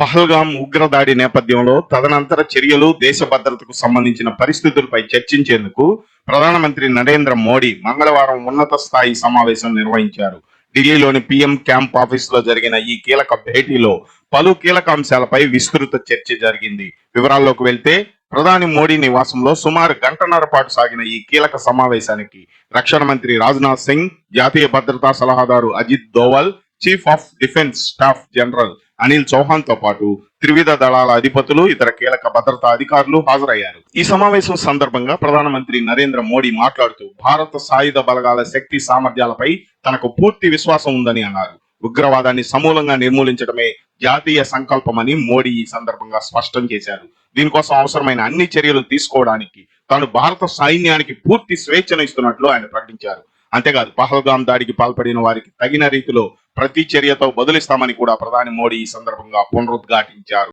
పహల్గాం ఉగ్రదాడి నేపథ్యంలో తదనంతర చర్యలు దేశ భద్రతకు సంబంధించిన పరిస్థితులపై చర్చించేందుకు ప్రధానమంత్రి నరేంద్ర మోడీ మంగళవారం ఉన్నత స్థాయి సమావేశం నిర్వహించారు. ఢిల్లీలోని పీఎం క్యాంప్ ఆఫీసులో జరిగిన ఈ కీలక భేటీలో పలు కీలక అంశాలపై విస్తృత చర్చ జరిగింది. వివరాల్లోకి వెళ్తే ప్రధాని మోడీ నివాసంలో సుమారు గంటన్నర పాటు సాగిన ఈ కీలక సమావేశానికి రక్షణ మంత్రి రాజ్నాథ్ సింగ్ జాతీయ భద్రతా సలహాదారు Ajit Doval chief of defence staff general Anil చౌహాన్తో పాటు త్రివిధ దళాల అధిపతులు ఇతర కీలక భద్రతా అధికారులు హాజరయ్యారు. ఈ సమావేశం సందర్భంగా ప్రధానమంత్రి నరేంద్ర మోడీ మాట్లాడుతూ భారత సాయుధ బలగాల శక్తి సామర్థ్యాలపై తనకు పూర్తి విశ్వాసం ఉందని అన్నారు. ఉగ్రవాదాన్ని సమూలంగా నిర్మూలించడమే జాతీయ సంకల్పమని మోడీ ఈ సందర్భంగా స్పష్టం చేశారు. దీనికోసం అవసరమైన అన్ని చర్యలు తీసుకోవడానికి తాను భారత సైన్యానికి పూర్తి స్వేచ్ఛను ఇస్తున్నట్లు ఆయన ప్రకటించారు. అంతేకాదు పహల్గాం దాడికి పాల్పడిన వారికి తగిన రీతిలో ప్రతి చర్యతో బదులిస్తామని కూడా ప్రధాని మోడీ ఈ సందర్భంగా పునరుద్ఘాటించారు.